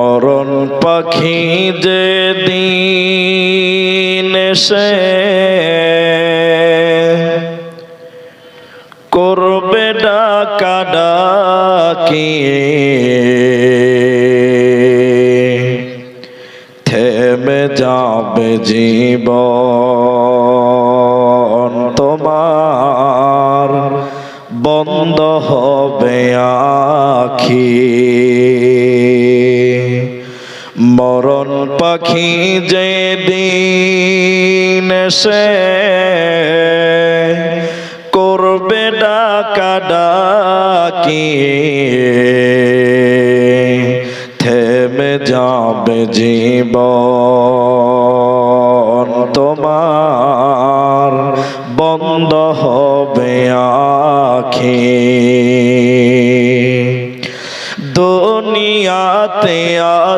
মরণ পাখি যে দিন সে করবে ডাকা ডাকি থেমে যাবে জীবন তোমার বন্ধ হবে আখি। মরণ পাখি যে দিন সে করবে ডাকা ডাকি থেমে যাবে জীবন তোমার বন্ধ হবে আখি।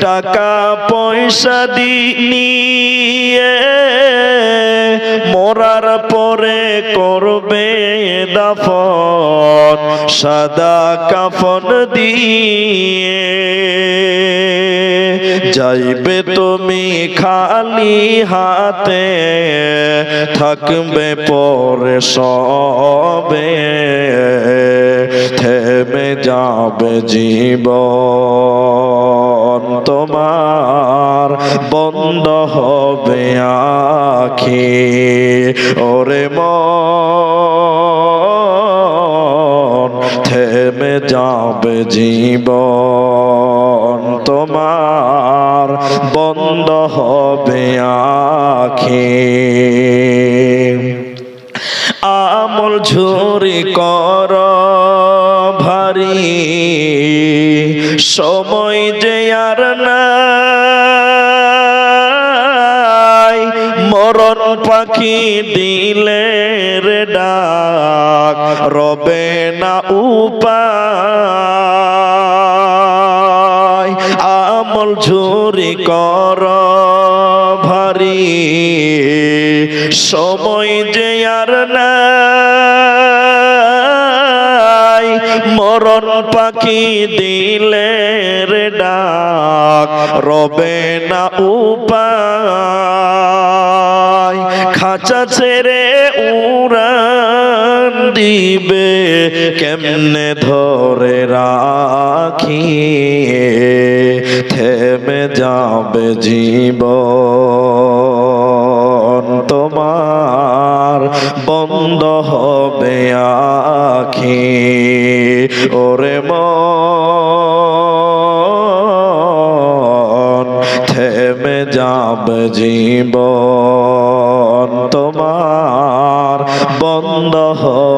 টাকা পয়সা দিয়ে মরার পরে করবে দাফন, সাদা কাফন দিয়ে। যাইবে তুমি খালি হাতে, থাকবে পরে সবে। থেমে যাবে জীবন। তোমার বন্ধ হবে আখি ওরে মন থেমে যাবে জীবন। তোমার বন্ধ হবে আখি আমল ঝুরি কর ভারী। সময় যে মরণ পাখি দিলে রে ডাক, রবে না উপায়। আমল ঝুরি কর ভারী, সময় যে আর নাই। মরণ পাখি দিলে রে ডাক, রবে না উপায়। খাঁচা ছেড়ে উড়ান দিবে, কেমনে ধরে রাখি থেমে যাবে জীবন? তোমার বন্ধ হবে আখি। ওরে মন যাবে জীবন তোমার বন্ধ হবে